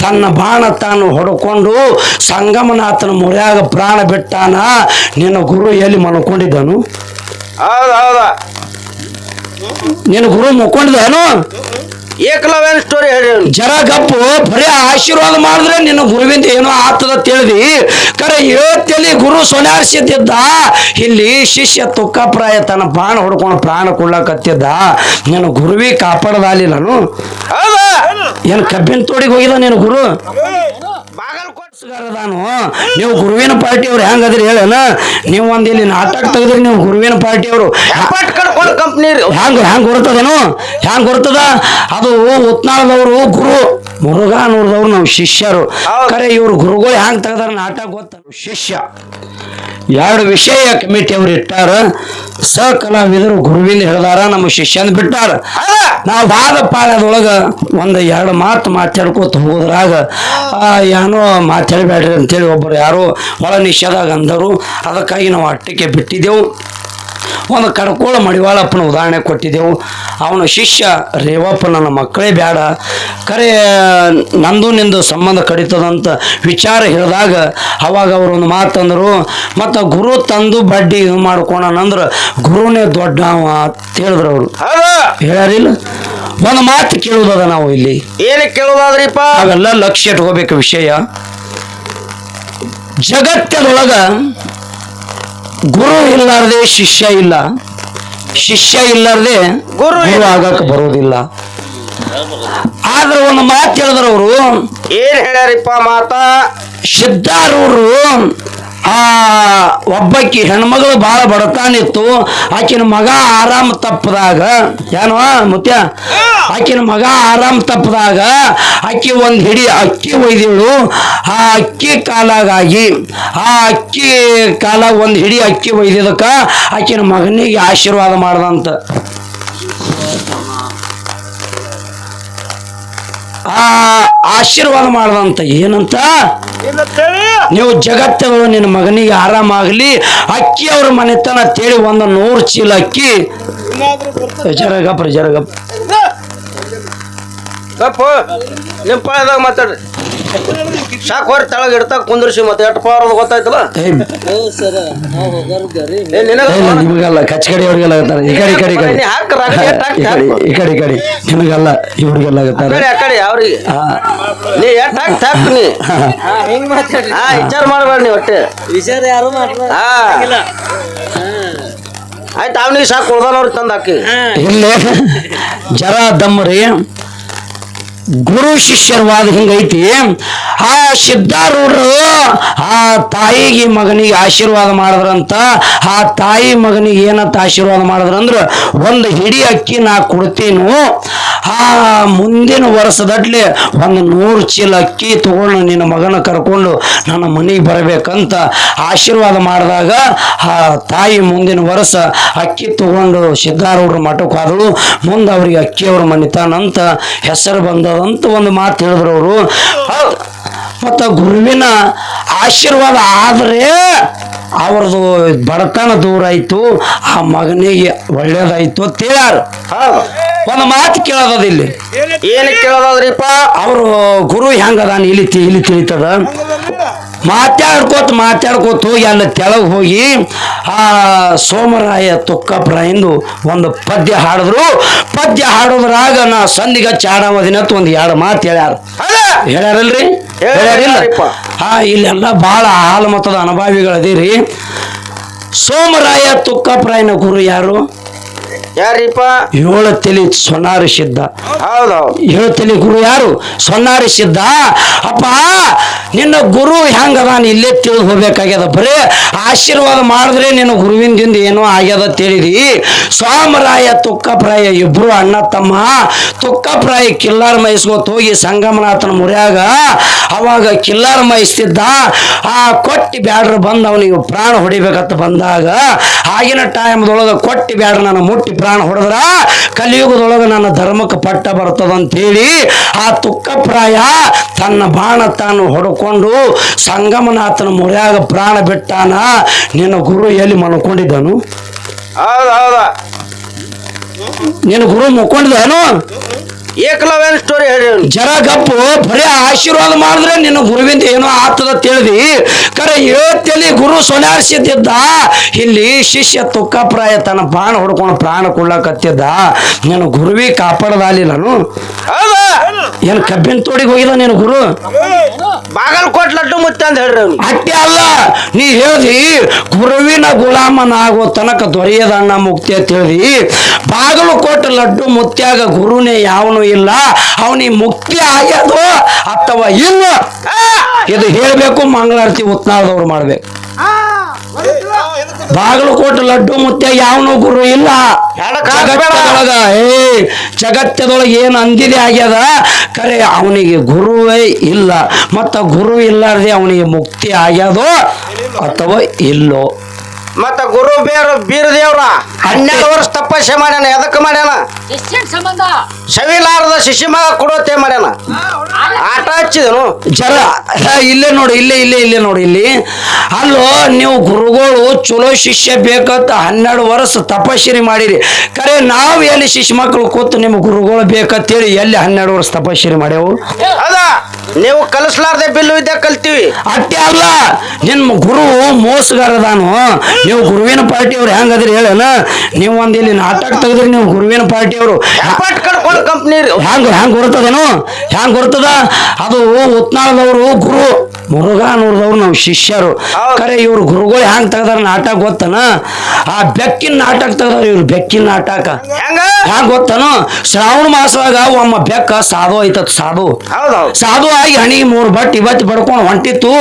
ತನ್ನ ಬಾಣ ತಾನು ಹೊಡ್ಕೊಂಡು ಸಂಗಮನಾಥನ ಮುರ್ಯಾಗ ಪ್ರಾಣ ಬಿಟ್ಟಾನ? ನಿನ್ನ ಗುರು ಎಲ್ಲಿ ಮಲ್ಕೊಂಡಿದ್ದನು? ನಿನ್ನ ಗುರು ಮಲ್ಕೊಂಡಿದ್ದಾನು? ಏಕಲವ್ಯನ ಸ್ಟೋರಿ ಹೇಳಿ ಜರ ಗಪ್ಪು ಬರೀ ಆಶೀರ್ವಾದ ಮಾಡಿದ್ರೆ ನಿನ್ನ ಗುರುವಿಂದ ಏನೋ ಆತದ ತಿಳಿದಿ ಕರೆ ಹೇಳ್ತೇಲಿ ಗುರು ಸೊನ್ಯಾರಿಸಿದ್ದ ಇಲ್ಲಿ ಶಿಷ್ಯ ತುಕ್ಕಪ್ರಾಯ ತನ್ನ ಬಾಣ ಹೊಡ್ಕೊಂಡು ಪ್ರಾಣ ಕೊಡ್ಲಕತ್ತಿದ್ದ. ನಿನ್ನ ಗುರುವಿ ಕಾಪಾಡದಾಲಿ ನಾನು. ಏನು ಕಬ್ಬಿನ ತೋಡಿಗೆ ಹೋಗಿದ ನಿನ್ನ ಗುರು? ನಾನು ನೀವು ಗುರುವಿನ ಪಾರ್ಟಿ ಪಾರ್ಟಿಯವ್ರು ಹೆಂಗದ್ರಿ ಹೇಳನ? ನೀವು ಒಂದ್ ಇಲ್ಲಿ ನಾಟಕ ತೆಗೆದ್ರಿ ನೀವು ಗುರುವಿನ ಪಾರ್ಟಿ ಅವರು. ಕಂಪ್ನಿ ಹೆಂಗ್ ಹ್ಯಾಂಗ ಹ್ಯಾಂಗ ಬರ್ತದೇನು ಹ್ಯಾಂಗ ಬರ್ತದ ಅದು ಉತ್ನಾಳದವರು ಗುರು ಮುರುಘಾನವ್ರದವ್ರು ನಾವು ಶಿಷ್ಯರು. ಖರೆ ಇವ್ರು ಗುರುಗಳು ಹೆಂಗ್ ತೆಗ್ದಾರ ನಾಟಕ ಗೊತ್ತ ಶಿಷ್ಯ. ಎರಡು ವಿಷಯ ಕಮಿಟಿಯವ್ರು ಇಟ್ಟಾರ. ಸ ಕಲಾವಿದರು ಗುರುವಿಂದ ಹೇಳ್ದಾರ ನಮ್ಮ ಶಿಷ್ಯನ ಬಿಟ್ಟಾರ. ನಾವು ವಾದ ಪಾಳ್ಯದೊಳಗ ಒಂದು ಎರಡು ಮಾತು ಮಾತಾಡ್ಕೋತ ಹೋದ್ರಾಗ ಆ, ಏನೋ ಮಾತಾಡಬೇಡ್ರಿ ಅಂತೇಳಿ ಒಬ್ಬರು ಯಾರೋ ಒಳ ನಿಷೇಧ ಅಂದರು. ಅದಕ್ಕಾಗಿ ನಾವು ಅಟ್ಟಕ್ಕೆ ಬಿಟ್ಟಿದ್ದೆವು. ಒಂದು ಕಡಕೋಳ ಮಡಿವಾಳಪ್ಪನ ಉದಾಹರಣೆ ಕೊಟ್ಟಿದ್ದೆವು. ಅವನ ಶಿಷ್ಯ ರೇವಪ್ಪ ನನ್ನ ಮಕ್ಕಳೇ ಬೇಡ ಕರೆ ನಂದು ನಿಂದು ಸಂಬಂಧ ಕಡಿತದಂತ ವಿಚಾರ ಹೇಳಿದಾಗ ಅವಾಗ ಅವರು ಒಂದು ಮಾತಂದರು ಮತ್ತು ಗುರು ತಂದು ಬಡ್ಡಿ ಇದು ಮಾಡ್ಕೊಳನಂದ್ರೆ ಗುರುನೇ ದೊಡ್ಡ ಅಂತ ಹೇಳಿದ್ರು ಅವರು. ಹೇಳಾರಿಲ್ಲ ಒಂದು ಮಾತು ಕೇಳುವುದದ ನಾವು ಇಲ್ಲಿ. ಏನು ಕೇಳೋದಾದ್ರಿಪ್ಪ ಅವೆಲ್ಲ ಲಕ್ಷ್ಯ ಇಟ್ಕೋಬೇಕು ವಿಷಯ. ಜಗತ್ತದೊಳಗ ಗುರು ಇಲ್ಲಾರದೆ ಶಿಷ್ಯ ಇಲ್ಲ. ಶಿಷ್ಯ ಇಲ್ಲಾರದೆ ಗುರು ಆಗಕ್ ಆಗಕ್ಕೆ ಬರೋದಿಲ್ಲ ಆದ್ರೆ ಒಂದು ಮಾತು ಹೇಳಿದ್ರು ಅವರು ಏನ್ ಹೇಳ್ಯಾರಿಪ್ಪ ಮಾತಾ? ಸಿದ್ಧಾರೂಢರು ಆ ಒಬ್ಬಾಕಿ ಹೆಣ್ಮಗಳು ಭಾಳ ಬಡತಾನಿತ್ತು ಆಕಿನ ಮಗ ಆರಾಮ್ ತಪ್ಪದಾಗ ಏನೋ ಮುತ್ಯ? ಆಕಿನ ಮಗ ಆರಾಮ್ ತಪ್ಪದಾಗ ಅಕ್ಕಿ ಒಂದು ಹಿಡಿ ಅಕ್ಕಿ ಒಯ್ದಿಳು. ಆ ಅಕ್ಕಿ ಕಾಲಾಗಾಗಿ, ಆ ಅಕ್ಕಿ ಕಾಲ ಒಂದು ಹಿಡಿ ಅಕ್ಕಿ ಒಯ್ದಿದಕ್ಕ ಆಕಿನ ಮಗನಿಗೆ ಆಶೀರ್ವಾದ ಮಾಡ್ದಂತ. ಆ ಆಶೀರ್ವಾದ ಮಾಡದಂತ ಏನಂತ? ನೀವು ಜಗತ್ತವರು ನಿನ್ನ ಮಗನಿಗೆ ಆರಾಮಾಗಲಿ ಅಕ್ಕಿ ಅವ್ರ ಮನೆತನ ತೇಳಿ ಒಂದು ನೂರು ಚೀಲ ಅಕ್ಕಿ. ಜರಗಪ್ಪ ಜರಗಪ್ಪ ನಿಮ್ಮ ನಿಮ್ ಪಾಯದಾಗ ಮಾತಾಡ್ರಿ. ಸಾಕು ಹೊರ ತಳಗ ಇಡ್ತಾ ಕುಂದ್ರಿಸಿ ಮತ್ತೆ ಎಟ್ ಪಾರ ಗೊತ್ತಾಯ್ತಲ್ಲ? ನಿಮಗಲ್ಲ ಕಚ್ ಕಡೆ ಅವ್ರಿಗೆಲ್ಲ ಆಗತ್ತಾರ. ಈ ಕಡೆ ಈ ಕಡೆ ಈ ಕಡೆ. ಈ ಕಡೆ. ಈ ಕಡೆ ನಿಮಗೆಲ್ಲ ಇವ್ರಿಗೆಲ್ಲ ಆ ಆಗತ್ತಾರ ಕಡೆ ಆ ಕಡೆ ಅವ್ರಿಗೆ. ನೀ ಎಟ್ ಹಾಕ್ ಹಾಕ್ ನೀ. ಹಾ ವಿಚಾರ ಮಾಡಬೇಡ ನೀ ಒಟ್ಟೆ. ವಿಚಾರ ಯಾರು ಮಾಡ್ತಾರ ಆಯ್ತು ಅವ್ನಿಗೆ ಸಾಕು ಉಳ್ದಾನವ್ರಿಗೆ ತಂದು ಹಾಕಿ. ಇಲ್ಲೇ ಜರ ದಮ್ಮರಿ ಗುರು ಶಿಷ್ಯರವಾದ ಹಿಂಗೈತಿ. ಆ ಸಿದ್ಧಾರೂಢರು ಆ ತಾಯಿಗೆ ಮಗನಿಗೆ ಆಶೀರ್ವಾದ ಮಾಡಿದ್ರಂತ, ಆ ತಾಯಿ ಮಗನಿಗೆ ಏನಂತ ಆಶೀರ್ವಾದ ಮಾಡಿದ್ರಂದ್ರ, ಒಂದು ಹಿಡಿ ಅಕ್ಕಿ ನಾ ಕೊಡ್ತೀನು ಆ ಮುಂದಿನ ವರ್ಷದಟ್ಲೆ ಒಂದು ನೂರು ಚೀಲ ಅಕ್ಕಿ ತಗೊಂಡು ನಿನ್ನ ಮಗನ ಕರ್ಕೊಂಡು ನನ್ನ ಮನೆಗೆ ಬರಬೇಕಂತ ಆಶೀರ್ವಾದ ಮಾಡಿದಾಗ ಆ ತಾಯಿ ಮುಂದಿನ ವರ್ಷ ಅಕ್ಕಿ ತಗೊಂಡು ಸಿದ್ಧಾರೂಢರ ಮಠಕ್ಕೆ ಹೋದಳು. ಮುಂದೆ ಅವ್ರಿಗೆ ಅಕ್ಕಿಯವ್ರ ಮನಿತಾನಂತ ಹೆಸರು ಬಂದದಂತ ಒಂದು ಮಾತು ಹೇಳಿದ್ರು ಅವರು. ಮತ್ತು ಗುರುವಿನ ಆಶೀರ್ವಾದ ಆದರೆ ಅವ್ರದ್ದು ಬಡತನ ದೂರ ಆಯಿತು, ಆ ಮಗನಿಗೆ ಒಳ್ಳೇದಾಯ್ತು ಅಂತ ಹೌದು. ಒಂದು ಮಾತು ಕೇಳೋದದ ಇಲ್ಲಿ. ಏನು ಕೇಳೋದ್ರಿಪ್ಪ ಅವರು ಗುರು ಹೆಂಗದಾನ ಇಲ್ಲಿ ತಿ- ಇಲ್ಲಿ ತಿಳಿತದ? ಮಾತಾಡ್ಕೋತ ಮಾತಾಡ್ಕೋತ ಹೋಗಿ ಅಲ್ಲಿ ತೆಳಗ್ ಹೋಗಿ ಆ ಸೋಮರಾಯ ತುಕ್ಕಪ್ರಾಯಿಂದು ಒಂದು ಪದ್ಯ ಹಾಡಿದ್ರು. ಪದ್ಯ ಹಾಡೋದ್ರಾಗ ನಾ ಸಂದಿಗ ದಿನ ಒಂದು ಎರಡು ಮಾತು ಹೇಳ್ಯಾರ. ಹೇಳ್ಯಾರಲ್ರಿ? ಹೇಳ್ಯಾರಿಲ್ಲ? ಹೇಳ್ಯಾರಿಪ್ಪ. ಹಾ ಇಲ್ಲೆಲ್ಲ ಭಾಳ ಹಾಲು ಮತದ ಅನುಭವಿಗಳದಿರಿ. ಸೋಮರಾಯ ತುಕ್ಕಪ್ರಾಯನ ಗುರು ಯಾರು? ಯಾರಿಪ್ಪ? ಏಳು ತಲೆ ಸೊನ್ನಾರು ಸಿದ್ಧ. ಏಳು ತಲೆ ಗುರು ಯಾರು? ಸೊನ್ನಾರಿ ಸಿದ್ಧ. ಅಪ್ಪ ನಿನ್ನ ಗುರು ಹೆಂಗದಾನ ಇಲ್ಲೇ ತಿಳಿದು ಹೋಗ್ಬೇಕಾಗ್ಯದ. ಬರೇ ಆಶೀರ್ವಾದ ಮಾಡಿದ್ರೆ ನಿನ್ನ ಗುರುವಿನಿಂದ ಏನೋ ಆಗ್ಯದ ತಿಳಿದಿ. ಸ್ವಾಮರಾಯ ತುಕ್ಕಪ್ರಾಯ ಇಬ್ರು ಅಣ್ಣ ತಮ್ಮ. ತುಕ್ಕಪ್ರಾಯ ಕಿಲ್ಲಾರ ಮೈಸ್ಕೊತ ಹೋಗಿ ಸಂಗಮನಾಥನ ಮುರಿಯಾಗ. ಅವಾಗ ಕಿಲ್ಲಾರ ಮೈಸ್ತಿದ್ದ. ಆ ಕೊಟ್ಟಿ ಬ್ಯಾಡ್ರ ಬಂದ ಅವನಿಗೆ ಪ್ರಾಣ ಹೊಡಿಬೇಕಂತ ಬಂದಾಗ ಆಗಿನ ಟೈಮ್ದೊಳಗೆ ಕೊಟ್ಟಿ ಬ್ಯಾಡ್ರ ನಾನು ಮುಟ್ಟಿ ಪ್ರಾಣ ಹೊಡೆದ್ರ ಕಲಿಯುಗದೊಳಗೆ ನನ್ನ ಧರ್ಮಕ್ಕೆ ಪಟ್ಟ ಬರ್ತದಂತೇಳಿ ಆ ತುಕ್ಕಪ್ರಾಯ ತನ್ನ ಬಾಣ ತಾನು ಹೊಡ್ಕೊಂಡು ಸಂಗಮನಾಥನ ಮುರಿಯಾಗ ಪ್ರಾಣ ಬಿಟ್ಟಾನ ನಿನ್ನ ಗುರು ಎಲ್ಲಿ ಮಲ್ಕೊಂಡಿದ್ದನು? ನಿನ್ನ ಗುರು ಮುಕ್ಕೊಂಡಿದ್ದಾನು ಏಕಲವ್ಯನ ಸ್ಟೋರಿ ಹೇಳಿ. ಜರ ಗಪ್ಪು ಬರೀ ಆಶೀರ್ವಾದ ಮಾಡಿದ್ರೆ ನಿನ್ನ ಗುರುವಿಂದ ಏನೋ ಆತದ ತಿಳಿದಿ. ಕರೆ ಇವತ್ತಲ್ಲಿ ಗುರು ಸೊನ್ಯಾರ್ಸಿದ್ದ ಇಲ್ಲಿ ಶಿಷ್ಯ ತುಕ್ಕಪ್ರಾಯ ತನ್ನ ಬಾಣ ಹೊಡ್ಕೊಂಡು ಪ್ರಾಣ ಕೊಡ್ಲಕತ್ತಿದ್ದ. ನಿನ್ನ ಗುರುವಿ ಕಾಪಾಡದಾಲಿ ಹೌದಾ? ಏನು ಕಬ್ಬಿನ ತೋಡಿಗೆ ಹೋಗಿದ ನಿನ್ನ ಗುರು? ಬಾಗಲಕೋಟ್ ಲಡ್ಡು ಮುತ್ತ ಅಂತ ಹೇಳ್ರಿ ಅಟ್ಟೆ ಅಲ್ಲ ನೀ ಹೇಳ್ದಿ ಗುರುವಿನ ಗುಲಾಮನಾಗೋ ತನಕ ದೊರೆಯದ ಅಣ್ಣ ಮುಕ್ತಿ ಅಂತ ಹೇಳ್ದಿ. ಕೊಟ್ಟ ಲಡ್ಡು ಮುತ್ಯಾಗ ಗುರುನೇ ಯಾವನು ಇಲ್ಲ. ಅವನಿಗೆ ಮುಕ್ತಿ ಆಗ್ಯದು ಅಥವಾ ಇಲ್ಲ ಇದು ಹೇಳಬೇಕು ಮಂಗಳಾರತಿ ಉತ್ನಾಳದವ್ರು ಮಾಡ್ಬೇಕು. ಬಾಗಲಕೋಟೆ ಲಡ್ಡು ಮುತ್ತೆ ಯಾವನು ಗುರು ಇಲ್ಲ. ಜಗತ್ತದೊಳಗ ಏ ಜಗತ್ತದೊಳಗೆ ಏನು ಅಂದಿದೆ ಆಗ್ಯದ? ಕರೆ ಅವನಿಗೆ ಗುರುವೇ ಇಲ್ಲ. ಮತ್ತ ಗುರು ಇಲ್ಲಾರ್ದೆ ಅವನಿಗೆ ಮುಕ್ತಿ ಆಗ್ಯದೋ ಅಥವಾ ಇಲ್ಲೋ? ಮತ್ತ ಗುರು ಬೇರು ಬೀರ ದೇವ್ರ ಹನ್ನೆರಡು ವರ್ಷ ತಪಸ್ಸೆ ಮಾಡ್ಯಾನ ಎದಕ್ಕೆ ಮಾಡ್ಯಾನ? ಸಂಬಂಧ? ಸವಿಲಾರದ ಶಿಶಿ ಮಗ ಕೊಡೋತೆ ಮಾಡ್ಯಾನ. ಆಟ ಹಚ್ಚಿದನು. ಜರ ಹ, ಇಲ್ಲೇ ನೋಡಿ ಇಲ್ಲೇ ಇಲ್ಲೇ ಇಲ್ಲೇ ನೋಡಿ ಇಲ್ಲಿ. ಅಲ್ಲೋ ನೀವು ಗುರುಗಳು ಚಲೋ ಶಿಷ್ಯ ಬೇಕಂತ ಹನ್ನೆರಡು ವರ್ಷ ತಪಸ್ಸಿರಿ ಮಾಡಿರಿ. ಕರೆ ನಾವು ಎಲ್ಲಿ ಶಿಷ್ಯ ಮಕ್ಕಳು ಕೂತು ನಿಮ್ಮ ಗುರುಗಳು ಬೇಕಂತೇಳಿ ಎಲ್ಲಿ ಹನ್ನೆರಡು ವರ್ಷ ತಪಸ್ಸಿರಿ ಮಾಡ್ಯಾವು? ಅದ ನೀವು ಕಲಿಸ್ಲಾರ್ದೆ ಬಿಲ್ಲು ವಿದ್ಯೆ ಕಲ್ತೀವಿ. ಅಟ್ಟೆ ಅಲ್ಲ ನಿಮ್ಮ ಗುರು ಮೋಸಗಾರದಾನು. ನೀವು ಗುರುವಿನ ಪಾರ್ಟಿ ಪಾರ್ಟಿಯವ್ರು ಹೆಂಗದ್ರಿ ಹೇಳನ ನೀವು ಒಂದ್ ಇಲ್ಲಿ ನಾಟಕ ತೆಗೆದ್ರಿ ನೀವು ಗುರುವಿನ ಪಾರ್ಟಿ ಅವರು. ಕಂಪ್ನಿ ಹೆಂಗ್ ಹ್ಯಾಂಗ ಗುರುತದೇನು ಹೆಂಗ್ ಗುರುತದ ಅದು ಉತ್ನಾಳದವರು ಗುರು ಮುರುಘಾನೂರದವ್ರು ನಾವು ಶಿಷ್ಯರು. ಕರೆ ಇವ್ರು ಗುರುಗಳು ಹೆಂಗ್ ತೆಗ್ದಾರ ನಾಟಕ ಗೊತ್ತನ? ಆ ಬೆಕ್ಕಿನ ನಾಟಕ ತೆಗ್ದಾರ ಇವ್ರು ಬೆಕ್ಕಿನ ನಾಟಕ. ಹೆಂಗ? ಹ್ಯಾಂಗ ಗೊತ್ತನು? ಶ್ರಾವಣ ಮಾಸದಾಗ ಒಮ್ಮ ಬೆಕ್ಕ ಸಾಧು ಐತತ್ ಸಾಧು. ಸಾಧು ಆಗಿ ಹಣಿ ಮೂರು ಬಟ್ ಇವತ್ತು ಬಡ್ಕೊಂಡು ಹೊಂಟಿತ್ತು.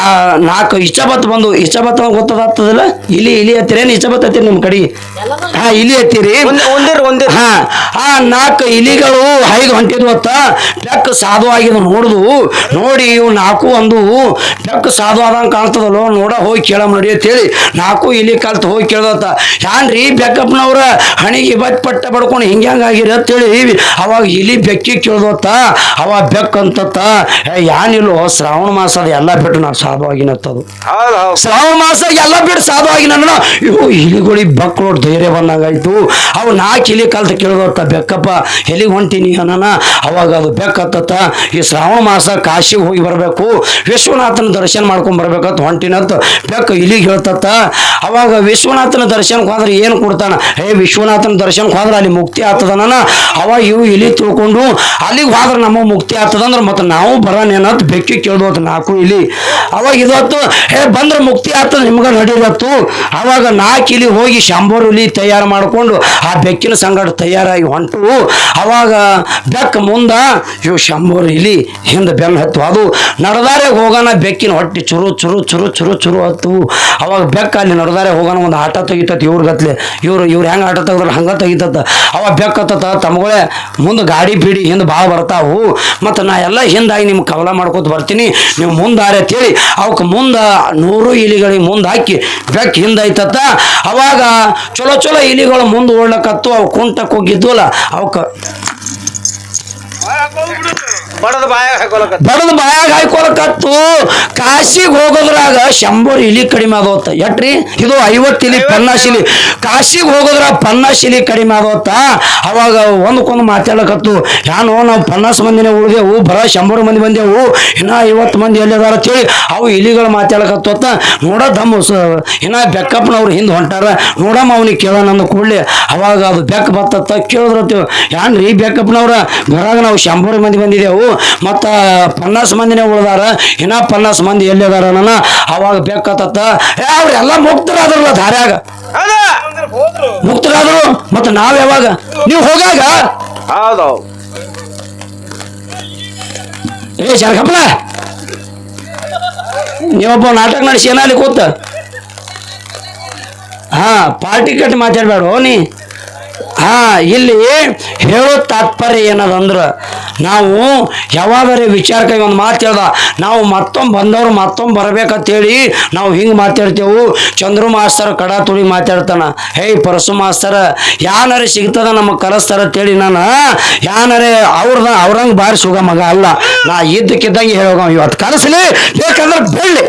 ಆ ನಾಲ್ಕು ಇಚ್ಛಬತ್ ಬಂದು ಇಚ್ಚಬತ್ ಗೊತ್ತದಾಗ್ತದಲ್ಲ? ಇಲಿ ಇಲಿ ಹತ್ತಿರೇನು ಈಚೆ ಬರ್ತೈತಿ ನಿಮ್ಮ ಕಡೆ? ಹಾ ಇಲಿ ಹತ್ತಿರಿ. ಒಂದಿರ ಒಂದಿರ. ಹಾ ಆ ನಾಲ್ಕು ಇಲಿಗಳು ಹೈಗೆ ಹೊಂಟಿದ್ವು ಅತ್ತ. ಬೆಕ್ಕ ಸಾಧು ಆಗಿದ್ ನೋಡುದು. ನೋಡಿ ಇವು ನಾಲ್ಕು ಒಂದು. ಬೆಕ್ಕ ಸಾಧು ಆದಂಗೆ ಕಾಣ್ತದಲ್ಲೋ ನೋಡ ಹೋಗಿ ಕೇಳ ನೋಡಿ ಅಂತೇಳಿ ನಾಲ್ಕು ಇಲಿ ಕಲ್ತು ಹೋಗಿ ಕೇಳ್ದತ್ತ. ಯಾನ್ರಿ ಬೆಕ್ಕಪ್ಪನವ್ರ ಹಣಿಗೆ ಬಟ್ ಪಟ್ಟ ಬಡ್ಕೊಂಡು ಹಿಂಗ ಆಗಿರಿ ಅಂತೇಳಿ ಅವಾಗ ಇಲಿ ಬೆಕ್ಕಿ ಕೇಳ್ದತ್ತ. ಅವ ಬೆಕ್ಕ ಅಂತತ್ತ. ಯಾನಿಲ್ಲೋ ಶ್ರಾವಣ ಮಾಸದ ಎಲ್ಲ ಬಿಟ್ಟು ನಾನು ಸಾಧು ಆಗಿನತ್ತದು. ಶ್ರಾವಣ ಮಾಸ ಎಲ್ಲ ಬಿಟ್ಟು ಸಾಧು ಆಗಿ ನನ್ನ ಇವು ಇಲಿಗಳಿಗೆ ಬಕ್ಳು ಧೈರ್ಯ ಬಂದಂಗಾಯ್ತು. ಅವು ನಾಲ್ಕು ಇಲಿ ಕಲ್ತು ಕೇಳಿದತ್ತ ಬೆಕ್ಕಪ್ಪ, ಎಲ್ಲಿಗೆ ಹೊಂಟೀನಿ ಅನ್ನ ಅವಾಗ ಅದು ಬೆಕ್ಕತ್ತ ಈ ಶ್ರಾವಣ ಮಾಸ ಕಾಶಿಗೆ ಹೋಗಿ ಬರಬೇಕು, ವಿಶ್ವನಾಥನ ದರ್ಶನ ಮಾಡ್ಕೊಂಡ್ ಬರ್ಬೇಕಂತ ಹೊಂಟಿನಂತ ಬೆಕ್ಕ ಇಲಿಗೆ ಹೇಳ್ತತ್ತ. ಅವಾಗ ವಿಶ್ವನಾಥನ ದರ್ಶನಕ್ಕೆ ಹೋದ್ರೆ ಏನು ಕೊಡ್ತಾನ? ಹೇ ವಿಶ್ವನಾಥನ ದರ್ಶನಕ್ಕೆ ಹೋದ್ರೆ ಅಲ್ಲಿ ಮುಕ್ತಿ ಆಗ್ತದನ ಅವಾಗ ಇವು ಇಲಿ ತಿಳ್ಕೊಂಡು, ಅಲ್ಲಿಗೆ ಹೋದ್ರೆ ನಮ್ಮ ಮುಕ್ತಿ ಆಗ್ತದಂದ್ರೆ ಮತ್ತೆ ನಾವು ಬರೋನೇನಂತ ಬೆಕ್ಕಿ ಕೇಳ್ಬೋದು ನಾಲ್ಕು ಇಲಿ. ಅವಾಗ ಇದತ್ತು ಹೇ ಬಂದ್ರೆ ಮುಕ್ತಿ ಆಗ್ತದೆ, ನಿಮ್ಗೆ ನಡೀರತ್ತು ಅವಾಗ ನಾಕಿಲಿ ಹೋಗಿ ಶಂಬರ್ ಇಲಿ ತಯಾರು ಮಾಡಿಕೊಂಡು ಆ ಬೆಕ್ಕಿನ ಸಂಗಡ ತಯಾರಾಗಿ ಹೊಂಟು ಅವಾಗ ಬೆಕ್ಕ ಮುಂದ ಇವು ಶಂಬರ್ ಇಲಿ ಹಿಂದೆ ಬೆನ್ನು ಹತ್ತು. ಅದು ನಡೆದಾರೆ ಹೋಗೋಣ ಬೆಕ್ಕಿನ ಹೊಟ್ಟೆ ಚುರು ಚುರು ಚುರು ಚುರು ಚುರು ಹತ್ತು ಅವಾಗ ಬೆಕ್ಕ ಅಲ್ಲಿ ನಡೆದಾರೆ ಹೋಗೋಣ ಒಂದು ಆಟ ತೆಗಿತತ್ ಇವ್ರ ಗತ್ಲೆ. ಇವ್ರು ಇವ್ರು ಹೆಂಗೆ ಆಟ ತೆಗೆದ್ರೆ ಹಂಗೆ ತೆಗಿತತ್ತ ಅವ ಬೆಕ್ಕತ್ತ ತಮ್ಗಳೇ ಮುಂದೆ ಗಾಡಿ ಬೀಡಿ ಹಿಂದೆ ಭಾಳ ಬರ್ತಾವು. ಮತ್ತು ನಾ ಎಲ್ಲ ಹಿಂದಾಗಿ ನಿಮ್ಗೆ ಕವಲ ಮಾಡ್ಕೊತ ಬರ್ತೀನಿ. ನೀವು ಮುಂದಾರೆ ಅಂತೇಳಿ ಅವಕ್ಕೆ ಮುಂದೆ ನೂರು ಇಲಿಗಳಿಗೆ ಮುಂದೆ ಹಾಕಿ ಬೆಕ್ಕ ಹಿಂದೈತತ್ತ ಅವಾಗ ಚಲೋ ಚಲೋ ಇಲಿಗಳು ಮುಂದೆ ಓಡ್ಲಕ್ಕತ್ತು ಅವು ಕುಂಟಕ್ಕೆ ಹೋಗಿದ್ವಲ್ಲ ಅವಕ್ಕೆ ಬಡದ ಬಾಯಾಗ ಹಾಕೊಳಕ ಬಡದ ಬಾಯಾಗ ಕಾಶಿಗೆ ಹೋಗೋದ್ರಾಗ ಶಂಬರ್ ಇಲಿ ಕಡಿಮೆ ಆದೋತ್ತ. ಎಟ್ರಿ? ಇದು ಐವತ್ತು ಇಲಿ ಪನ್ನಾಸ್ ಇಲಿ. ಕಾಶಿಗೆ ಹೋಗೋದ್ರ ಪನ್ನಾಸ್ ಇಲಿ ಕಡಿಮೆ ಆದೋತ್ತ. ಅವಾಗ ಒಂದಕ್ಕೊಂದು ಮಾತಾಡಕತ್ತು ಯಾನೋ ನಾವು ಪನ್ನಾಸ್ ಮಂದಿನೇ ಉಳಿದೆವು ಬರ ಶಂಬರ್ ಮಂದಿ ಬಂದೆವು ಇನ್ನ ಐವತ್ತು ಮಂದಿ ಎಲ್ಲಿದಾರ ಅಂತೇಳಿ ಅವು ಇಲಿಗಳು ಮಾತಾಡಕತ್ತ ನೋಡ ತಮ್ಮ ಇನ್ನ ಬೆಕ್ಕಪ್ಪನವ್ರು ಹಿಂದೆ ಹೊಂಟಾರ. ನೋಡಮ್ಮ ಅವನಿಗೆ ಕೇಳೋಣ ಅಂದ ಕೂಡಲೇ. ಅವಾಗ ಅದು ಬೆಕ್ಕ ಬತ್ತ ಕೇಳಿದ್ರತ್ತೀವಿ ಯಾನ್ರಿ ಬೆಕ್ಕಪ್ಪನವ್ರ? ಬರಾಗ ನಾವು ಶಂಬರ್ ಮಂದಿ ಬಂದಿದ್ದೆವು ಮತ್ತು ಪನ್ನಾಸ್ ಮಂದಿನೇ ಉಳ್ದಾರ. ಇನ್ನ ಪನ್ನಾಸ್ ಮಂದಿ ಎಲ್ಲಿದಾರ ನನ್ನ ಅವಾಗ ಬೇಕತ್ತ ಅವ್ರು ಅವ್ರೆಲ್ಲ ಮುಕ್ತರಾದ್ರಲ್ಲ ದಾರ್ಯಾಗ. ಮುಕ್ತರಾದ್ರು? ಮತ್ತು ನಾವು ಯಾವಾಗ? ನೀವು ಹೋಗಾಗ ಹೌದು. ಏ ಶರಕಪ್ಪನ ನೀವೊಬ್ಬ ನಾಟಕ ನಡೆಸಿ ಏನಲ್ಲಿ ಕೂತ. ಹಾ ಪಾರ್ಟಿ ಕಟ್ಟಿ ಮಾತಾಡ್ಬೇಡ ನೀ. ಹಾ ಇಲ್ಲಿ ಹೇಳೋ ತಾತ್ಪರ್ಯ ಏನದಂದ್ರ ನಾವು ಯಾವಾಗರೇ ವಿಚಾರಕ್ಕೆ ಒಂದು ಮಾತು ಹೇಳ್ದ ನಾವು ಮತ್ತೊಮ್ಮೆ ಬಂದವ್ರು ಮತ್ತೊಮ್ಮೆ ಬರ್ಬೇಕಂತೇಳಿ ನಾವು ಹಿಂಗೆ ಮಾತಾಡ್ತೇವು. ಚಂದ್ರು ಮಾಸ್ತರ್ ಕಡ ತುಳಿ ಮಾತಾಡ್ತಾನ. ಹೇಯ್ ಪರಸು ಮಾಸ್ತರ ಯಾನರೆ ಸಿಗ್ತದ ನಮಗೆ ಕಲಿಸ್ತಾರ ಅಂತೇಳಿ ನಾನು ಯಾನರೆ ಅವ್ರದ ಅವ್ರಂಗೆ ಬಾರಿ ಸುಗ ಮಗ ಅಲ್ಲ. ನಾ ಇದ್ದಕ್ಕಿದ್ದಂಗೆ ಹೇಳೋಗ ಇವತ್ತು. ಕಲಿಸ್ಲಿ ಬೇಕಂದ್ರೆ ಬೆಳ್ಳಿ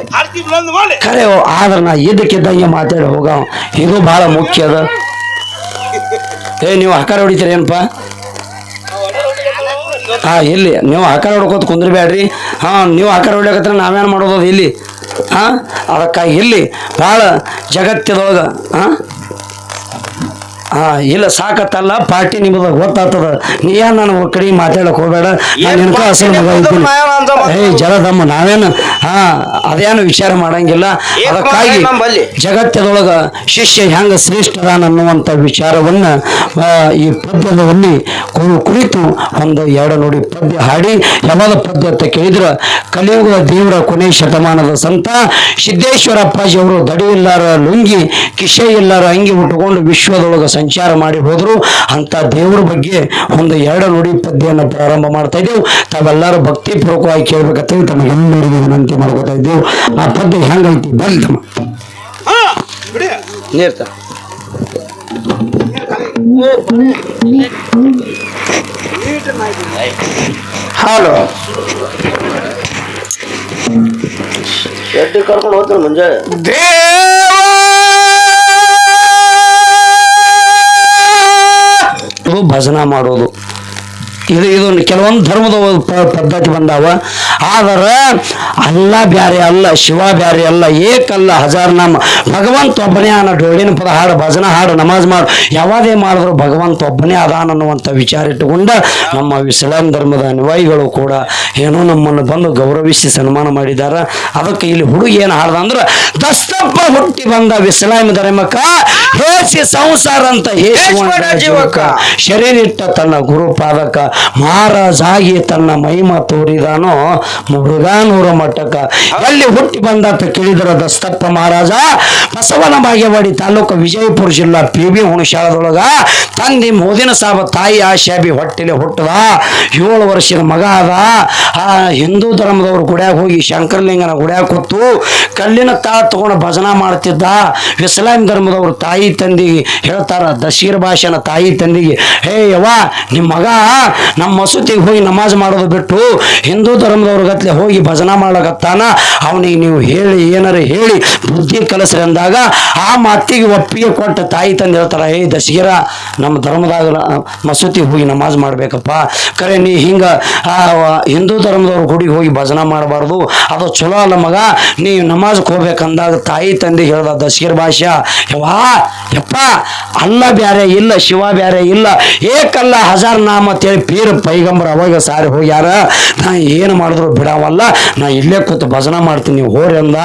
ಖರೆ ಆದ್ರೆ ನಾ ಇದ್ದಕ್ಕಿದ್ದಂಗೆ ಮಾತಾಡಿ ಹೋಗ ಇದು ಭಾಳ ಮುಖ್ಯ ಅದ. ಏ, ನೀವು ಹಕಾರ ಹೊಡಿತೀರಿ ಏನಪ್ಪ? ಹಾ, ಇಲ್ಲಿ, ನೀವು ಆಕಾರ ಹೊಡ್ಕೋತ ಕುಂದ್ರಬೇಡ್ರಿ ಹಾ, ನೀವು ಆಕಾರ ಹೊಡ್ಯಾಕತ್ರ ನಾವೇನು ಮಾಡೋದು ಇಲ್ಲಿ? ಹಾ ಅದಕ್ಕಾಗಿ ಇಲ್ಲಿ ಭಾಳ ಜಗತ್ತದೊಳಗೆ, ಹಾ? ಹಾ ಇಲ್ಲ ಸಾಕತ್ತಲ್ಲ ಪಾರ್ಟಿ ನಿಮ್ಗೆ ಗೊತ್ತಾಗ್ತದ. ನೀ ಏನ್ ನನ್ನ ಕಡೆ ಮಾತಾಡಕ್ ಹೋಗ್ಬೇಡ? ನಾನು ನಿನಕ ಅಸಲು ಮಗ ಇದ್ದೀನಿ. ಏಯ್ ಜಲದಮ್ಮ ನಾವೇನು ಹಾ ಅದೇನು ವಿಚಾರ ಮಾಡಂಗಿಲ್ಲ. ಅದಕ್ಕಾಗಿ ಜಗತ್ತದೊಳಗ ಶಿಷ್ಯ ಹೆಂಗ ಶ್ರೇಷ್ಠರಾನ ಅನ್ನುವಂಥ ವಿಚಾರವನ್ನ ಆ, ಈ ಪದ್ಯದಲ್ಲಿ ಕುರಿತು ಒಂದು ಎರಡು ನೋಡಿ ಪದ್ಯ ಹಾಡಿ ಯಾವಾಗ ಪದ್ಯ ಅಂತ ಕೇಳಿದ್ರ ಕಲಿಯುಗದ ದೇವರ ಕೊನೆ ಶತಮಾನದ ಸಂತ ಸಿದ್ದೇಶ್ವರಪ್ಪಾಜಿ ಅವರು ದಡಿ ಇಲ್ಲಾರ ಲುಂಗಿ ಕಿಶೆ ಇಲ್ಲಾರ ಅಂಗಿ ಉಟ್ಕೊಂಡು ವಿಶ್ವದೊಳಗ ಸಂಚಾರ ಮಾಡಿ ಹೋದ್ರು. ಅಂತ ದೇವರ ಬಗ್ಗೆ ಒಂದು ಎರಡು ನುಡಿ ಪದ್ಯವನ್ನು ಪ್ರಾರಂಭ ಮಾಡ್ತಾ ಇದ್ದೇವೆ. ತಾವೆಲ್ಲರೂ ಭಕ್ತಿ ಪೂರ್ವಕವಾಗಿ ಕೇಳಬೇಕಂತೇಳಿ ತಮಗೆಲ್ಲರಿಗೂ ವಿನಂತಿ ಮಾಡ್ಕೋತಾ ಇದ್ದೇವೆ. ಆ ಪದ್ಯ ಹೆಂಗೈತಿ? ಬಂತ ನೀರ್ತ ಹಲೋ. ಎಡ್ಡಿ ಕರ್ಕೊಂಡು ಹೋದ್ರೆ ಮುಂಜಾನೆ. ಭಜನ ಮಾಡೋದು. ಇದು ಇದು ಕೆಲವೊಂದು ಧರ್ಮದ ಪದ್ಧತಿ ಬಂದಾವ. ಆದರೆ ಅಲ್ಲ ಬ್ಯಾರೆ ಅಲ್ಲ, ಶಿವ ಬ್ಯಾರೆ ಅಲ್ಲ, ಏಕಲ್ಲ ಹಜಾರ್ ನಾಮ. ಭಗವಂತ ಒಬ್ಬನೇ ಅನ್ನ ಡೋಳಿನ ಪದ ಹಾಡು, ಭಜನ ಹಾಡು, ನಮಾಜ್ ಮಾಡು. ಯಾವಾದೇ ಮಾಡಿದ್ರು ಭಗವಂತ ಒಬ್ಬನೇ ಅದಾನ ಅನ್ನುವಂಥ ವಿಚಾರ ಇಟ್ಟುಕೊಂಡ ನಮ್ಮ ಇಸ್ಲಾಂ ಧರ್ಮದ ಅನುವಾಯಿಗಳು ಕೂಡ ಏನೋ ನಮ್ಮನ್ನು ಬಂದು ಗೌರವಿಸಿ ಸನ್ಮಾನ ಮಾಡಿದ್ದಾರೆ ಅದಕ್ಕೆ ಇಲ್ಲಿ ಹುಡುಗಿ ಏನು ಹಾಡ್ದ ಅಂದ್ರೆ ದಸ್ತಪ್ಪ ಹುಟ್ಟಿ ಬಂದ ಇಸ್ಲಾಂ ಧರ್ಮಕ್ಕ ಹೇಸಿ ಸಂಸಾರ ಅಂತ ಹೇಸುವಂತ ಜೀವಕ ಶರೀರಿಟ್ಟ ತನ್ನ ಗುರುಪಾದಕ ಮಹಾರಾಜಾಗಿ ತನ್ನ ಮಹಿಮ ತೋರಿದಾನೋ ಮುರುಗಾನೂರ ಮಠಕ್ಕ. ಎಲ್ಲಿ ಹುಟ್ಟಿ ಬಂದ ಅಂತ ಕೇಳಿದ್ರ ದಸ್ತಪ್ಪ ಮಹಾರಾಜ ಬಸವನ ಬಾಗೇವಾಡಿ ತಾಲೂಕು ವಿಜಯಪುರ ಜಿಲ್ಲಾ ಪಿ ಬಿ ಹುಣಸಾಳದೊಳಗ ತಂದೆ ಮೋದಿನ ಸಾಬ ತಾಯಿ ಆಶಾಬಿ ಹೊಟ್ಟೆಲೆ ಹುಟ್ಟದ. ಏಳು ವರ್ಷದ ಮಗ ಅದ. ಆ ಹಿಂದೂ ಧರ್ಮದವ್ರ ಗುಡ್ಯಾಗ ಹೋಗಿ ಶಂಕರಲಿಂಗನ ಗುಡ್ಯಾಗ ಕೂತು ಕಲ್ಲಿನ ತಾಳ ತಗೊಂಡು ಭಜನ ಮಾಡ್ತಿದ್ದ. ಇಸ್ಲಾಂ ಧರ್ಮದವರು ತಾಯಿ ತಂದಿಗೆ ಹೇಳ್ತಾರ, ದಶೀರ್ ಭಾಷೆನ ತಾಯಿ ತಂದಿಗೆ, ಹೇ ಯವ್ವ ನಿಮ್ಮ ಮಗ ನಮ್ಮ ಮಸೂತಿಗೆ ಹೋಗಿ ನಮಾಜ್ ಮಾಡೋದು ಬಿಟ್ಟು ಹಿಂದೂ ಧರ್ಮದವ್ರ ಗತ್ಲೆ ಹೋಗಿ ಭಜನಾ ಮಾಡ್ಲಕತ್ತಾನ? ಅವನಿಗೆ ನೀವು ಹೇಳಿ, ಏನಾರ ಹೇಳಿ, ಬುದ್ಧಿ ಕಲಿಸ್ರಿ ಅಂದಾಗ ಆ ಮಾತಿಗೆ ಒಪ್ಪಿಗೆ ಕೊಟ್ಟ ತಾಯಿ ತಂದು ಹೇಳ್ತಾರ, ಹೇ ದಶೀರ ನಮ್ಮ ಧರ್ಮದಾಗ ಮಸೂತಿಗೆ ಹೋಗಿ ನಮಾಜ್ ಮಾಡ್ಬೇಕಪ್ಪ. ಕರೆ ನೀ ಹಿಂಗ, ಆ ಹಿಂದೂ ಧರ್ಮದವ್ರ ಗುಡಿಗೆ ಹೋಗಿ ಭಜನಾ ಮಾಡಬಾರ್ದು. ಅದು ಚಲೋ ಅಲ್ಲ ಮಗ ನೀ ನಮಾಜ್ಗೆ ಹೋಗ್ಬೇಕಂದಾಗ ತಾಯಿ ತಂದೆ ಹೇಳ್ದ ದಶೀರ್ ಭಾಷಾ ಯವ್ವಾ, ಯಪ್ಪ, ಅಲ್ಲ ಬ್ಯಾರೆ ಇಲ್ಲ, ಶಿವ ಬ್ಯಾರೆ ಇಲ್ಲ, ಏಕಲ್ಲ ಹಜಾರ್ ನಾಮ ಅಂತೇಳಿ ಪೀರ್ ಪೈಗಂಬರ್ ಅವಾಗ ಸಾರಿ ಹೋಗ್ಯಾರ. ನಾ ಏನು ಮಾಡಿದ್ರು ಬಿಡವಲ್ಲ, ನಾ ಇಲ್ಲೇ ಕೂತು ಭಜನ ಮಾಡ್ತೀನಿ, ನೀವು ಹೋರಿ ಅಂದ.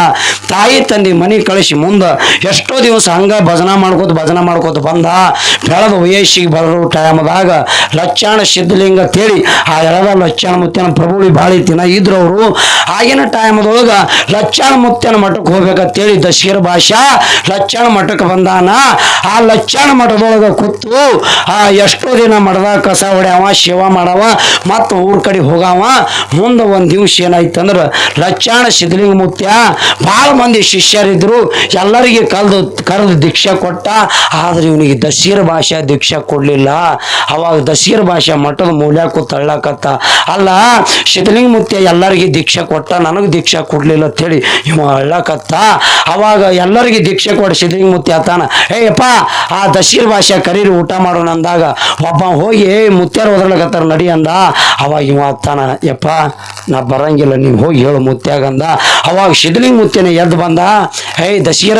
ತಾಯಿ ತಂದೆ ಮನೆ ಕಳಿಸಿ ಮುಂದೆ ಎಷ್ಟೋ ದಿವಸ ಹಂಗ ಭಜನ ಮಾಡ್ಕೋತ ಭಜನ ಮಾಡ್ಕೋತ ಬಂದ. ಬೆಳೆದ ವಯಸ್ಸಿಗೆ ಬರೋ ಟೈಮ್ದಾಗ ಲಚ್ಚಾಣ ಸಿದ್ಧಲಿಂಗ ತೇಳಿ ಆ ಎಳದ ಲಚ್ಚಾಣ ಮುತ್ಯನ ಪ್ರಭುಳಿ ಬಾಳಿ ತಿನ್ನ ಇದ್ರು ಆಗಿನ ಟೈಮ್ದೊಳಗ ಲಚ್ಚಾಣ ಮುತ್ಯನ ಮಠಕ್ಕೆ ಹೋಗ್ಬೇಕಂತೇಳಿ ದಶೀರ್ ಭಾಷಾ ಲಚ್ಚಾಣ ಮಠಕ್ಕೆ ಬಂದಾನ. ಆ ಲಚ್ಚಾಣ ಮಠದೊಳಗ ಕೂತು, ಆ ಎಷ್ಟೋ ದಿನ ಮಠದ ಕಸ ಹೊಡ್ಯಾವ ಶಿವ ಮಾಡವ, ಮತ್ತು ಊರ್ ಕಡೆ ಹೋಗಾವ. ಮುಂದೆ ಒಂದು ದಿವ್ಸ ಏನಾಯ್ತಂದ್ರ ಲಚ್ಚಾಣ ಸಿದ್ಧಲಿಂಗ ಮುತ್ಯ, ಭಾಳ ಮಂದಿ ಶಿಷ್ಯರಿದ್ರು, ಎಲ್ಲರಿಗೆ ಕಲ್ದು, ಕರೆದು ದೀಕ್ಷೆ ಕೊಟ್ಟ. ಆದ್ರೆ ಇವನಿಗೆ ದಶೀರ ಭಾಷೆ ದೀಕ್ಷೆ ಕೊಡಲಿಲ್ಲ. ಅವಾಗ ದಶೀರ ಭಾಷೆ ಮಠದ ಮೂಲ್ಯಕ್ಕೂ ತಳ್ಳಾಕತ್ತ ಅಲ್ಲ, ಸಿದ್ಧಲಿಂಗ ಮುತ್ಯ ಎಲ್ಲರಿಗೆ ದೀಕ್ಷೆ ಕೊಟ್ಟ, ನನಗೆ ದೀಕ್ಷೆ ಕೊಡ್ಲಿಲ್ಲ ಅಂತೇಳಿ ಇವ ಅಳ್ಳಕತ್ತ. ಅವಾಗ ಎಲ್ಲರಿಗೆ ದೀಕ್ಷೆ ಕೊಡಿ ಸಿದ್ಧಲಿಂಗ ಮುತ್ತಿ ಆತಾನ ಏಯಪ್ಪ, ಆ ದಶೀರ್ ಭಾಷೆ ಕರೀರಿ, ಊಟ ಮಾಡೋಣ ಅಂದಾಗ ಒಬ್ಬ ಹೋಗಿ, ಏ, ಮುತ್ಯಾರ ನಡಿ ಅಂದ. ಅವಾಗ ಇವ ಆತಾನ ಯಪ್ಪ, ನಾ ಬರಂಗಿಲ್ಲ, ನೀವು ಹೋಗಿ ಹೇಳು ಮುತ್ಯಾಗಂದ ಅವಾಗ ಸಿದ್ಧಲಿಂಗ ಮುತ್ತಿನ ಎದ್ದು ಬಂದ ಹೇ ದಶೀರ,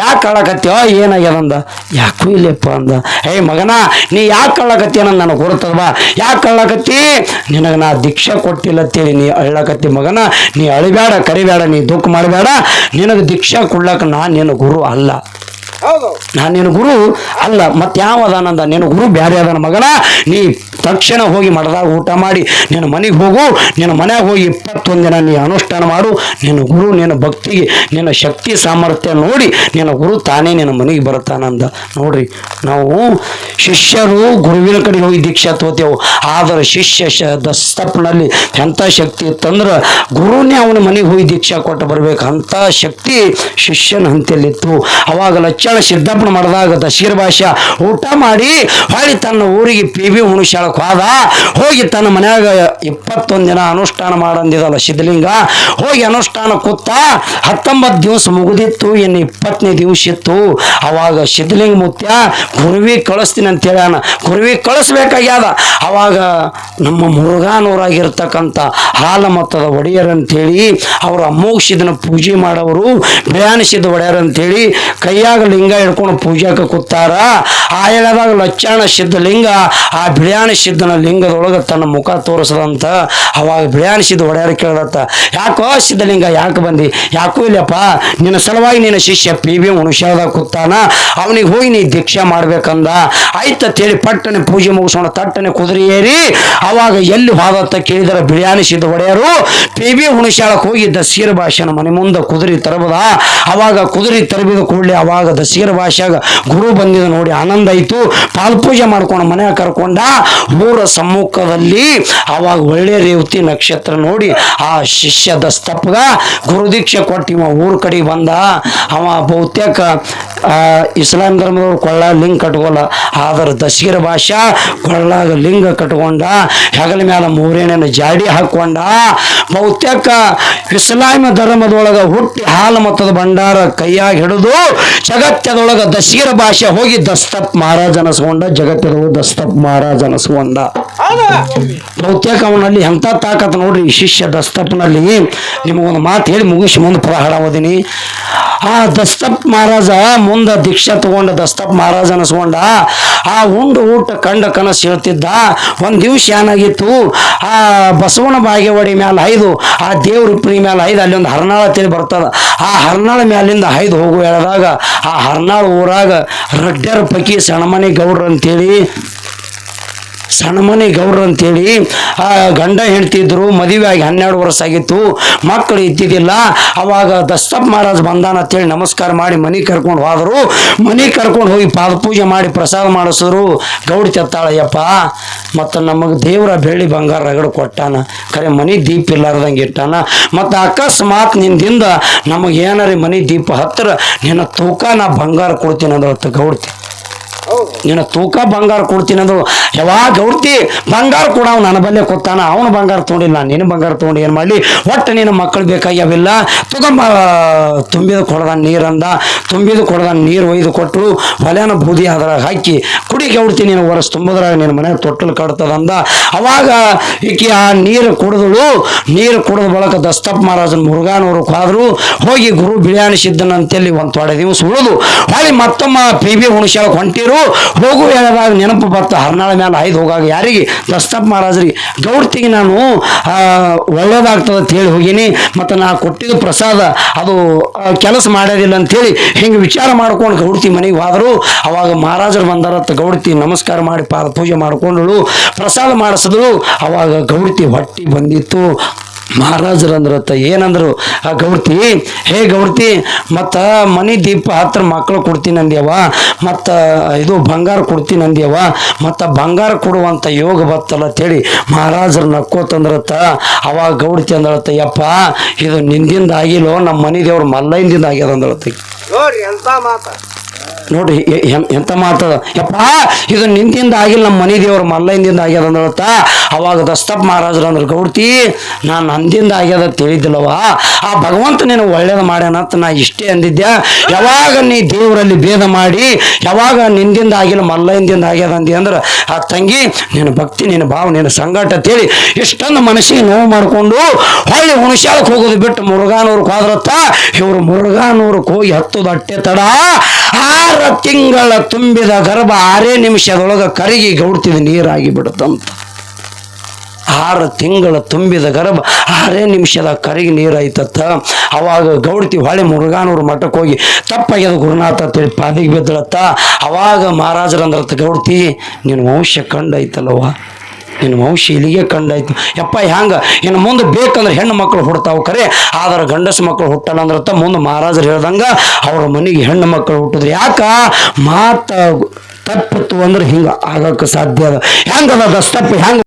ಯಾಕೆ ಕಳಕತ್ತೀವ ಏನಾಗ್ಯದಂದ ಯಾಕೂ ಇಲ್ಲಪ್ಪ ಅಂದ. ಹೇ ಮಗನ, ನೀ ಯಾಕೆ ಕಳ್ಳಕತ್ತಿ ಅನ್ನೋದು ನನಗೆ ಗುರುತಲ್ವಾ ಯಾಕೆ ಕಳ್ಳಕತ್ತಿ ನಿನಗೆ ನಾ ದೀಕ್ಷೆ ಕೊಟ್ಟಿಲ್ಲ ಅಂತೇಳಿ ನೀ ಅಳ್ಳಕತ್ತಿ ಮಗನ. ನೀ ಅಳಿಬೇಡ ಕರಿಬೇಡ ನೀ ದುಃಖ ಮಾಡಬೇಡ ನಿನಗೆ ದೀಕ್ಷೆ ಕೊಡ್ಲಕ್ಕ ನಾನು ನಿನ್ನ ಗುರು ಅಲ್ಲ. ನಾನು ನಿನ್ನ ಗುರು ಅಲ್ಲ ಮತ್ತೆ ಯಾವ ಅದಾನಂದ? ನಿನ್ನ ಗುರು ಬ್ಯಾರೆ ಅದಾನ ಮಗನ? ನೀ ತಕ್ಷಣ ಹೋಗಿ ಮಠದಾಗ ಊಟ ಮಾಡಿ ನಿನ್ನ ಮನೆಗೆ ಹೋಗು ನಿನ್ನ ಮನೆಗೆ ಹೋಗಿ ಇಪ್ಪತ್ತೊಂದು ದಿನ ನೀ ಅನುಷ್ಠಾನ ಮಾಡು. ನಿನ್ನ ಗುರು ನಿನ್ನ ಭಕ್ತಿಗೆ ನಿನ್ನ ಶಕ್ತಿ ಸಾಮರ್ಥ್ಯ ನೋಡಿ ನಿನ್ನ ಗುರು ತಾನೇ ನಿನ್ನ ಮನೆಗೆ ಬರುತ್ತಾನಂದ. ನೋಡ್ರಿ, ನಾವು ಶಿಷ್ಯರು ಗುರುವಿನ ಕಡೆ ಹೋಗಿ ದೀಕ್ಷಾ ತೋತೇವು ಆದರೆ ಶಿಷ್ಯ ದಸ್ತಪ್ನಲ್ಲಿ ಎಂಥ ಶಕ್ತಿ ಇತ್ತಂದ್ರೆ, ಗುರುನೇ ಅವನ ಮನೆಗೆ ಹೋಗಿ ದೀಕ್ಷಾ ಕೊಟ್ಟು ಬರಬೇಕು ಅಂಥ ಶಕ್ತಿ ಶಿಷ್ಯನ ಹಂತಲ್ಲಿತ್ತು ಅವಾಗ ಲಕ್ಷಣ ಸಿದ್ದಪ್ಪನ ಮಾಡಿದಾಗ ದಶೀರ್ ಭಾಷ. ಊಟ ಮಾಡಿ ಹೊಳ್ಳಿ ತನ್ನ ಊರಿಗೆ ಪಿ ಬಿ ಹುಣಸಾಳಕ್ಕೆ ಹೋದ, ಹೋಗಿ ತನ್ನ ಮನ್ಯಾಗ ಇಪ್ಪತ್ತೊಂದು ದಿನ ಅನುಷ್ಠಾನ ಮಾಡಂದಿದಲ್ಲ ಸಿದ್ಧಲಿಂಗ. ಹೋಗಿ ಅನುಷ್ಠಾನ ಕೂತ ಹತ್ತೊಂಬತ್ತು ದಿವಸ ಮುಗಿದಿತ್ತು, ಇನ್ನು ಇಪ್ಪತ್ತನೇ ದಿವಸ ಇತ್ತು. ಅವಾಗ ಸಿದ್ಧಲಿಂಗ ಮುತ್ಯ, ಗುರುವಿ ಕಳಿಸ್ತೀನಿ ಅಂತ ಹೇಳ್ಯಾನ. ಗುರುವಿ ಕಳಿಸ್ಬೇಕಾಗ್ಯದ ಅವಾಗ ನಮ್ಮ ಮುರುಘಾನೂರಾಗಿರ್ತಕ್ಕಂಥ ಹಾಲ ಮತ್ತದ ಒಡೆಯರ್ ಅಂತೇಳಿ, ಅವ್ರ ಅಮೋಘಸಿದನ ಪೂಜೆ ಮಾಡೋರು ಬಿಯಾನಿಸಿದ ಒಡೆಯರ್ ಅಂತೇಳಿ ಕೈಯಾಗ ಲಿಂಗ ಹಿಡ್ಕೊಂಡು ಪೂಜಾಕ ಕೂತಾರ. ಆ ಹೇಳದಾಗ ಲಚ್ಚಾಣ ಸಿದ್ಧಲಿಂಗ, ಆ ಬಿಳಿಯಾಣ ಸಿದ್ಧನ ಲಿಂಗದೊಳಗೆ ತನ್ನ ಮುಖ ತೋರಿಸದಂತ ಅವಾಗ ಬಿಳಿಯಾಣ ಸಿದ್ಧ ಒಡೆಯರ್ ಕೇಳತ್ತ ಯಾಕೋ ಸಿದ್ಧಲಿಂಗ ಯಾಕೆ ಬಂದಿ? ಯಾಕೂ ಇಲ್ಲಪ್ಪ, ನಿನ್ನ ಸಲುವಾಗಿ ನಿನ್ನ ಶಿಷ್ಯ ಪಿ ಬಿ ಉಣಶ್ಯಾದಾಗ ಕೂತಾನ, ಅವನಿಗೆ ಹೋಗಿ ನೀ ದೀಕ್ಷೆ ಮಾಡ್ಬೇಕಂದ. ಆಯ್ತ ತೇಳಿ ಪಟ್ಟನೆ ಪೂಜೆ ಮುಗಿಸೋಣ ತಟ್ಟನೆ ಕುದುರೆ ಏರಿ, ಅವಾಗ ಎಲ್ಲಿ ಹೋದತ್ತ ಕೇಳಿದರ ಬಿಳಿಯಾಣಿಸಿದ ಒಡೆಯರು. ಪಿ ಬಿ ಹುಣಸಾಳಕ್ಕೆ ಹೋಗಿ ಸೀರ ಭಾಷೆನ ಮನೆ ಮುಂದೆ ಕುದುರೆ ತರಬದ? ಅವಾಗ ಕುದುರೆ ತರಬಿದ ಕೂಡಲಿ ಅವಾಗ ದಸೀರ ಭಾಷೆಗ ಗುರು ಬಂದಿದ ನೋಡಿ ಆನಂದ ಆಯ್ತು. ಪಾಲ್ಪೂಜೆ ಮಾಡ್ಕೊಂಡು ಮನೆ ಕರ್ಕೊಂಡ ಊರ ಸಮ್ಮುಖದಲ್ಲಿ ಅವಾಗ ಒಳ್ಳೆ ರೇವತಿ ನಕ್ಷತ್ರ ನೋಡಿ ಆ ಶಿಷ್ಯದ ಸ್ತಪ್ಗ ಗುರುದೀಕ್ಷೆ ಕೊಟ್ಟು ಇವ ಊರ ಕಡೆಗೆ ಬಂದ. ಅವ ಬಹುತೇಕ ಇಸ್ಲಾಂ ಧರ್ಮದವ್ರು ಕೊಳ್ಳ ಲಿಂಗ ಕಟ್ಕೊಲ್ಲ. ಆದ್ರೆ ದಶಗಿರ ಭಾಷಾ ಕೊಳ್ಳಾಗ ಲಿಂಗ ಕಟ್ಕೊಂಡ ಹೆಗಲ ಮ್ಯಾಲ ಮೂರೇನೇನ ಜಾಡಿ ಹಾಕೊಂಡ ಬಹುತೇಕ ಇಸ್ಲಾಂ ಧರ್ಮದೊಳಗ ಹುಟ್ಟಿ ಹಾಲು ಮತ್ತದ ಭಂಡಾರ ಕೈಯಾಗ ಹಿಡಿದು ಜಗತ್ತದೊಳಗ ದಶಗಿರ ಭಾಷೆ ಹೋಗಿ ದಸ್ತಪ್ ಮಹಾರಾಜ ಅನಸ್ಕೊಂಡ ಜಗತ್ತದೊಳಗ ದಸ್ತಪ್ ಮಹಾರಾಜ ಅನಸ್ಕೊಂಡ. ಬಹುತೇಕ ಅವನಲ್ಲಿ ಎಂಥ ತಾಕತ್ ನೋಡ್ರಿ ಶಿಷ್ಯ ದಸ್ತಪ್ನಲ್ಲಿ. ನಿಮಗೊಂದು ಮಾತು ಹೇಳಿ ಮುಗಿಸಿ ಮುಂದೆ ಪ್ರಹಾರ ಓದಿನಿ. ಆ ದಸ್ತಪ್ ಮಹಾರಾಜ ಮುಂದೆ ದೀಕ್ಷೆ ತಗೊಂಡ ದಸ್ತಪ್ ಮಹಾರಾಜ ಅನಸ್ಕೊಂಡ, ಆ ಉಂಡು ಊಟ ಕಂಡ ಕನಸು ಹೇಳ್ತಿದ್ದ, ಒಂದು ದಿವಸ ಏನಾಗಿತ್ತು? ಆ ಬಸವನ ಬಾಗೇವಾಡಿ ಮ್ಯಾಲ ಐದು ಆ ದೇವ್ರ ಉಪ್ಪಿನ ಮ್ಯಾಲ ಐದು ಅಲ್ಲಿ ಒಂದು ಹರ್ನಾಳ ತಿಳಿ ಬರ್ತದ. ಆ ಹರ್ನಾಳ ಮ್ಯಾಲಿಂದ ಐದು ಹೋಗು ಹೇಳಿದಾಗ ಆ ಹರ್ನಾಳ ಊರಾಗ ರಡ್ಡರ ಪಕ್ಕಿ ಸಣಮನೆ ಗೌಡ್ರ ಅಂತೇಳಿ ಸಣ್ಣಮನೆ ಗೌರ್ ಅಂತೇಳಿ, ಆ ಗಂಡ ಹೆಂಡ್ತಿದ್ರು ಮದುವೆ ಆಗಿ ಹನ್ನೆರಡು ವರ್ಷ ಆಗಿತ್ತು, ಮಕ್ಕಳು ಇದ್ದಿದ್ದಿಲ್ಲ, ಅವಾಗ ದಸ್ತಪ್ ಮಹಾರಾಜ್ ಬಂದಾನ ಅಂತೇಳಿ ನಮಸ್ಕಾರ ಮಾಡಿ ಮನೆ ಕರ್ಕೊಂಡು ಹೋದರು. ಮನೆ ಕರ್ಕೊಂಡು ಹೋಗಿ ಪಾದ ಪೂಜೆ ಮಾಡಿ ಪ್ರಸಾದ ಮಾಡಿಸಿದ್ರು. ಗೌಡಿ ತೆತ್ತಾಳಯ್ಯಪ್ಪ, ಮತ್ತು ನಮಗೆ ದೇವರ ಬೆಳ್ಳಿ ಬಂಗಾರ ರಗಡ ಕೊಟ್ಟಾನ. ಖರೆ ಮನೆ ದೀಪ ಇಲ್ಲಾರ್ದಂಗೆ ಇಟ್ಟಾನ. ಮತ್ತು ಅಕಸ್ಮಾತ್ ನಿಂದಿಂದ ನಮಗೆ ಏನಾರ ಮನೆ ದೀಪ ಹತ್ತಿರ ನಿನ್ನ ತೂಕ ನಾ ಬಂಗಾರ ಕೊಡ್ತೀನಿ ಅಂದ್ರೆ ಗೌಡ್ತಿ. ನಿನ್ನ ತೂಕ ಬಂಗಾರ ಕೊಡ್ತೀನಿ ಅಂದ್ರು ಯಾವಾಗ ಗೌರ್ತಿ, ಬಂಗಾರ ಕೂಡ ಅವ್ನು ನನ್ನ ಬಲ್ಲೇ ಕೊತ್ತಾನ ಅವನು ಬಂಗಾರ ತೊಗೊಂಡಿಲ್ಲ, ನಾನು ನಿನ್ನ ಬಂಗಾರ ತೊಗೊಂಡು ಏನು ಮಾಡಲಿ? ಒಟ್ಟು ನಿನ್ನ ಮಕ್ಕಳು ಬೇಕಾಗ್ಯಾವಿಲ್ಲ ತಗೊಂಬ, ತುಂಬಿದ ಕೊಡದ ನೀರಂದ ತುಂಬಿದ ಕೊಡದ ನೀರು ಒಯ್ದು ಕೊಟ್ಟರು ಹೊಲೆನ ಬೂದಿ ಅದ್ರಾಗ ಹಾಕಿ, ಕುಡಿ ಹೊಡ್ತಿ ನೀನು ವರ್ಷ ತುಂಬಿದ್ರಾಗ ನಿನ್ನ ಮನೆ ತೊಟ್ಟಲು ಕಡ್ತದಂದ ಅವಾಗ ಈಕೆ ಆ ನೀರು ಕುಡಿದಳು, ನೀರು ಕುಡಿದ ಬಳಕ ದಸ್ತಪ್ ಮಹಾರಾಜನ ಮುರುಘಾನವರು ಕಾದರು, ಹೋಗಿ ಗುರು ಬಿಳಿಯಾನಿ ಸಿದ್ದನ ಅಂತೇಳಿ ಒಂದು ತೊಡೆ ದಿವಸ ಉಳಿದು ಹೊಳಿ ಮತ್ತೊಮ್ಮ ಪಿ ಬಿ ಹುಣಸ್ಯಾಳಕ್ಕೆ ಹೊಂಟಿರು ಹೋಗು ಹೇಳದಾಗ ನೆನಪು ಬರ್ತ ಹರ್ನಾಳ ಮೇಲೆ ಐದು ಹೋಗಾಗ ಯಾರಿಗೆ? ದಸ್ತಪ್ ಮಹಾರಾಜರಿಗೆ. ಗೌಡ್ತಿಗೆ ನಾನು ಒಳ್ಳೇದಾಗ್ತದೆ ಅಂತ ಹೇಳಿ ಹೋಗೀನಿ, ಮತ್ತು ನಾ ಕೊಟ್ಟಿದ್ದು ಪ್ರಸಾದ ಅದು ಕೆಲಸ ಮಾಡೋದಿಲ್ಲ ಅಂತೇಳಿ ಹಿಂಗೆ ವಿಚಾರ ಮಾಡ್ಕೊಂಡು ಗೌಡ್ತಿ ಮನೆಗೆ ಹೋದರು. ಅವಾಗ ಮಹಾರಾಜರು ಬಂದಾರತ್ತ ಗೌಡ್ತಿ ನಮಸ್ಕಾರ ಮಾಡಿ ಪಾದ ಪೂಜೆ ಮಾಡ್ಕೊಂಡಳು, ಪ್ರಸಾದ ಮಾಡಿಸಿದ್ರು ಅವಾಗ ಗೌಡ್ತಿ ಹೊಟ್ಟಿ ಬಂದಿತ್ತು. ಮಹಾರಾಜರು ಏನಂದ್ರು, ಆ ಗೌರ್ತಿ ಹೇ ಗೌರ್ತಿ ಮತ್ತು ಮನೆ ದೀಪ ಹತ್ರ ಮಕ್ಕಳು ಕೊಡ್ತೀನಿ ಅಂದ್ಯವ ಮತ್ತು ಇದು ಬಂಗಾರ ಕೊಡ್ತೀನಿ ಅಂದ್ಯವ ಮತ್ತು ಬಂಗಾರ ಕೊಡುವಂಥ ಯೋಗ ಬತ್ತಲ್ಲ ಅಂತೇಳಿ ಮಹಾರಾಜರು ನಕ್ಕೋತಂದ್ರತ್ತ. ಅವಾಗ ಗೌರ್ತಿ ಅಂದ್ರತ್ತ, ಯಪ್ಪ, ಇದು ನಿಂದಿಂದ ಆಗಿಲ್ಲೋ ನಮ್ಮ ಮನೆ ದೇವ್ರ ಮಲ್ಲೈಂದಿಂದ ಆಗ್ಯದ ಅಂದ್ರತ್ತ ನೋಡ್ರಿ ಎಂತ ಮಾಡ್ತದ ಯಪ್ಪ, ಇದು ನಿಂತಿಂದ ಆಗಿಲ್ಲ, ನಮ್ಮ ಮನೆ ದೇವ್ರ ಮಲ್ಲೈಂದಿಂದ ಆಗ್ಯದ ಅಂದ್ರತ ಅವಾಗ ದಸ್ತಪ್ ಮಹಾರಾಜರು ಅಂದ್ರೆ, ಗೌಡ್ತಿ, ನಾನು ನಂದಿಂದ ಆಗ್ಯದ ತಿಳಿದಿಲ್ಲವ ಆ ಭಗವಂತ ನೀನು ಒಳ್ಳೇದು ಮಾಡ್ಯಾನಂತ ನಾ ಇಷ್ಟೇ ಅಂದಿದ್ದೆ. ಯಾವಾಗ ನೀ ದೇವರಲ್ಲಿ ಭೇದ ಮಾಡಿ, ಯಾವಾಗ ನಿಂದಿಂದ ಆಗಿಲ್ಲ ಮಲ್ಲೈಂದಿಂದ ಆಗ್ಯದ ಅಂದಿ ಅಂದ್ರೆ, ಆ ತಂಗಿ, ನಿನ್ನ ಭಕ್ತಿ, ನಿನ್ನ ಭಾವ, ನಿನ್ನ ಸಂಗಾಟ ಅಂತೇಳಿ ಇಷ್ಟೊಂದು ಮನಸ್ಸಿಗೆ ನೋವು ಮಾಡಿಕೊಂಡು ಹೊಳ್ಳಿ ಹುಣಸ್ಯಾಳಕ್ಕೆ ಹೋಗೋದು ಬಿಟ್ಟು ಮುರುಘಾನೂರಕ್ಕೆ ಹೋದ್ರತ್ತ ಇವರು ಮುರುಘಾನೂರಕ್ಕೆ ಹೋಗಿ ಹತ್ತದ ಅಟ್ಟೆ ತಡ. ಆರು ತಿಂಗಳ ತುಂಬಿದ ಗರ್ಭ ಆರೇ ನಿಮಿಷದೊಳಗೆ ಕರಗಿ ಗೌಡ್ತಿದ ನೀರಾಗಿ ಬಿಡುತ್ತಂತ. ಆರು ತಿಂಗಳ ತುಂಬಿದ ಗರ್ಭ ಆರೇ ನಿಮಿಷದ ಕರಗಿ ನೀರಾಯ್ತತ್ತ ಅವಾಗ ಗೌಡ್ತಿ ಹೊಳೆ ಮುರುಘಾನೂರು ಮಠಕ್ಕೆ ಹೋಗಿ ತಪ್ಪಾಗ್ಯದ ಗುರುನಾಥ ಅಂತೇಳಿ ಪಾದಿಗೆ ಬಿದ್ದಳತ್ತ. ಅವಾಗ ಮಹಾರಾಜರಂದ್ರತ್ತ ಗೌಡ್ತಿ ನಿನ್ನ ವಂಶ ಕಂಡೈತಲ್ಲವ್ವ. ನಿನ್ನ ವಂಶ ಇಲ್ಲಿಗೆ ಕಂಡಾಯ್ತು. ಯಪ್ಪ, ಹ್ಯಾಂಗ? ಇನ್ನು ಮುಂದೆ ಬೇಕಂದ್ರೆ ಹೆಣ್ಣು ಮಕ್ಕಳು ಹುಡ್ತಾವು ಕರೆ. ಆದ್ರೆ ಗಂಡಸು ಮಕ್ಕಳು ಹುಟ್ಟಲ್ಲ ಅಂದ್ರತ್ತ ಮುಂದೆ ಮಹಾರಾಜರು ಹೇಳ್ದಂಗ ಅವ್ರ ಮನೆಗೆ ಹೆಣ್ಣು ಮಕ್ಕಳು ಹುಟ್ಟಿದ್ರು ಯಾಕ? ಮಾತು ತಪ್ಪಿತ್ತು ಅಂದ್ರೆ ಹಿಂಗೆ ಆಗಕ್ಕೆ ಸಾಧ್ಯ ಅದ. ಹೆಂಗದ ದಸ್ತಪ್ಪ? ಹೆಂಗೆ